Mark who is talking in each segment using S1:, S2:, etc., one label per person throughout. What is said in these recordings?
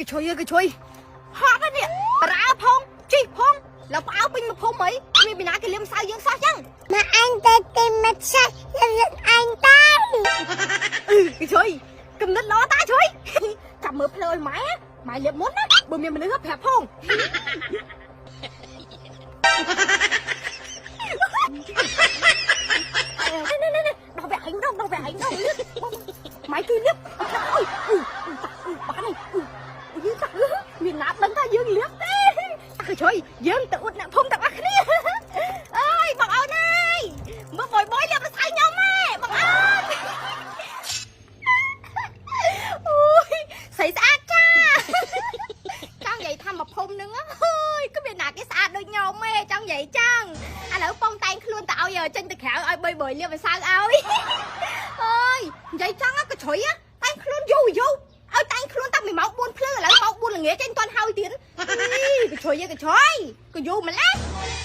S1: កាជួយកាជួយហត់ហើយនេះប្រើផងជីផងលើផ្អើពេញមកភូមិអីមានពីណាគេលៀមសៅយើងសោះចឹង
S2: មកអញទៅទីមកសោះយើង
S1: អញទៅកាជួយកំណត់ល្អតាជួយចាំមើលផ្លូវម៉ែម៉ែលៀបមុនណាបើមានមនុស្សប្រាប់ផង គេជួយយើងទៅអ៊ុតអ្នកភូមិទាំងអស់គ្នាអើយបងអូនអើយមើលបយបយលៀបស្អីខ្ញុំហ៎បងអូនអូយស្អីស្អាតចាចង់និយាយថាមកភូមិហ្នឹងអើយគឺមានណាគេស្អាតដូចញោមទេចង់និយាយចឹងឥឡូវពងតែងខ្លួនទៅឲ្យចេញទៅក្រៅឲ្យបីបើលៀបវិសៅឲ្យអើយនិយាយចឹងក៏ជ្រុយតែងខ្លួនយូរយូរឲ្យតែងខ្លួនតាំងពីម៉ោង4ភ្លឺឥឡូវម៉ោង4ល្ងាចចេញមិនទាន់ហើយទៀតអី ក៏ជ្រុយក៏ជ្រុយក៏យូរម្ល៉េះ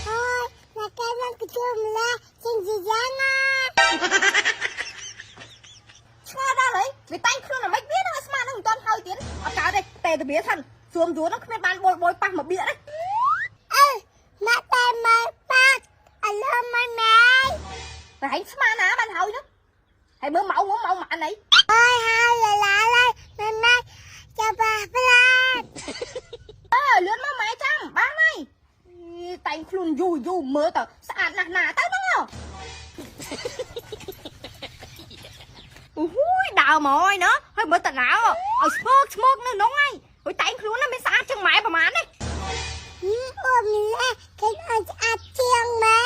S2: Thôi, là cái con cái chùm la Trên gì ra nè
S1: ឆ្ងល់ដល់ហើយវាតែងខ្លួនអាម៉េចវានឹងឲ្យស្មាននឹងមិនទាន់ហើយទៀតអត់កើតទេតែទៅវាថាសួមយួរហ្នឹងគ្មានបានបយបយប៉ះមកបៀក យូរយូរមើលទៅស្អាតណាស់ណាទៅហ្នឹងហ៎អូហូយដើរមកហើយណាហើយមើលតាណៅឲ្យស្មោកស្មោកនៅក្នុងហើយហើយតែងខ្លួនណាមិនស្អាតជាងម៉ែប្រហែលទេ
S2: Ôm la Cái con áp chiêng mà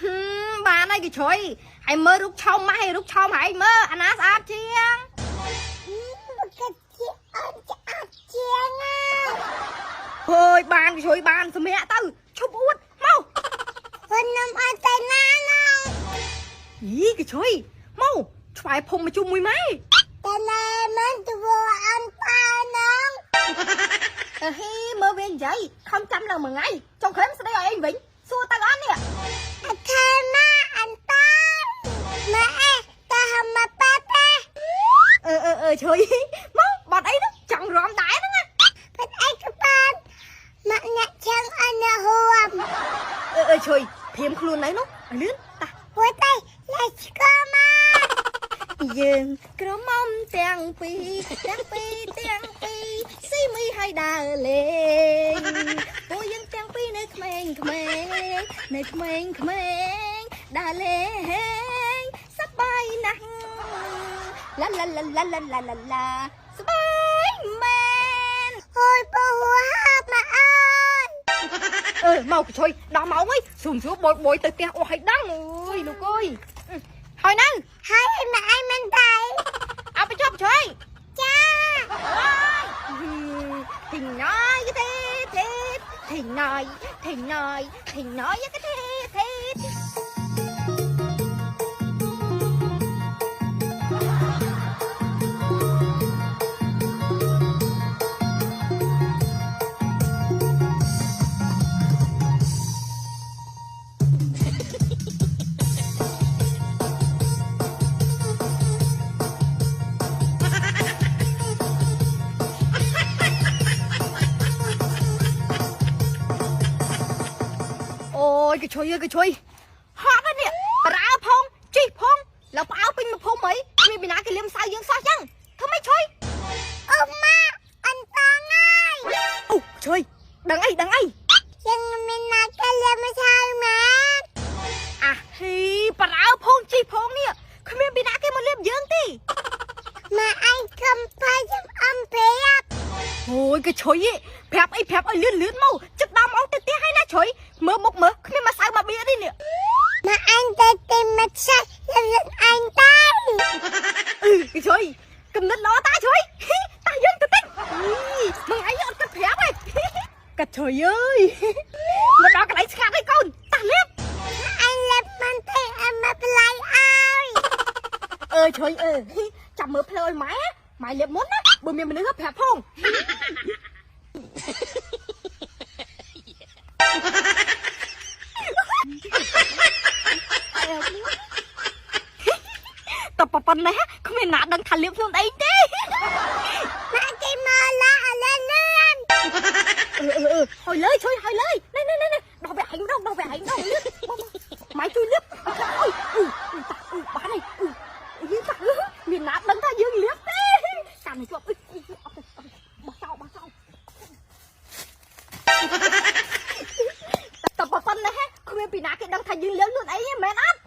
S1: ហឹមបានហើយគេជ្រុយហើយមើលរូបឆោមម៉ែហើយរូបឆោមហើយមើលអាណាស្អាតជាង យបានគេជួយបានសម្រាប់ទៅឈប់អួតមក
S2: Con nằm ở tay na nè
S1: យីគេជួយមកឆ្វែភុំមកជុំមួយម៉ែ
S2: Tay này mình từ vô ăn ba nóng
S1: អើហីមើលវានិយាយខំចាំឡើងមួយថ្ងៃចុងក្រោយមិនស្ដីឲ្យអីវិញសួរទៅអត់នេះ
S2: À thay ma ăn tan Mà ê Ta hầm mà ba ba
S1: អឺអឺអឺជួយ អើយជួយព្រាមខ្លួនឯងនោះឲ្យលឿនតា
S2: ពួយតែលេចកមក
S1: យើងក្រមុំទាំងពីរទាំងពីរទាំងពីរស៊ីមីឲ្យដើរលេងពួកយើងទាំងពីរនៅក្មេងក្មេងនៅក្មេងក្មេងដើរលេងសប្បាយណាស់ឡាឡាឡាឡាឡាឡាឡាសប្បាយមែន
S2: អើយពូហា
S1: អឺមកកជួយដល់ម៉ោងហើយស្រុំស្រួលបោយបោយទៅផ្ទះអស់ហើយដឹងអើយលោកអើយហើយនៅហើ
S2: យ
S1: ម៉ែឯងមិនដែរអបជប់ជួយចាធីណៃទេទេធីណៃធីណៃធីណៃយកទេទេ ជួយអើយក៏ជួយហត់ហើយនេះប្រើផងជីកផងឡើងផ្អើពេញមកភូមិអីមានពីណាគេលៀមសៅយើងសោះចឹងធ្វើម៉េចជួយ
S2: អ៊ំម៉ាអន្តាងហើយ
S1: អូជួយដឹងអីដឹងអី
S2: យើងមានណាគេលៀមសៅម៉ា
S1: អាហីប្រើផងជីកផងនេះគ្មានពីណាគេមកលៀមយើងទេ
S2: ម៉ាអញកំផៃអំពេ
S1: អូយក៏ជួយប្រាប់អីប្រាប់ឲ្យលឿនលឿនមកចិត្តដល់មកទៅផ្ទះហើយណាជួយមើលមុខមើលគ្មានមកសៅមកបៀទេនេះ
S2: Mà anh tới tìm mặt sạch là giật anh tay
S1: អឺគេជួយកំណត់ល្អតាជួយតាយើងទៅតិចមកអីអត់គិតប្រាប់ទេកាត់ជួយអើយមកដល់កន្លែងស្ងាត់ហើយកូនតាលៀប
S2: Mà anh lập mình thấy em mà play ai
S1: អើជួយអើចាំមើលភ្លើឲ្យម៉ែម៉ែលៀបមុនណាបើមានមនុស្សប្រាប់ផង ប៉ុណ្ណេះគ្មានណាដឹងថាលៀបខ្ញុំអីទេ
S2: ម៉ាក់គេមកឡាឡាលឿ
S1: នហើយលើជួយហើយលើនេះនេះនេះដល់វាហែងដល់ដល់វាហែងដល់ម៉ៃជួយលៀបអុយអ៊ុយតាអ៊ុយបានហើយអ៊ុយយើងតាមានណាដឹងថាយើងលៀបទេតាមនេះជាប់អ៊ុយអត់ទេបោះចោលបោះចោលតែប៉ុណ្ណេះគ្មា
S2: នពីណាគេ
S1: ដឹងថាយើងលៀបខ្លួនអីមិនអត់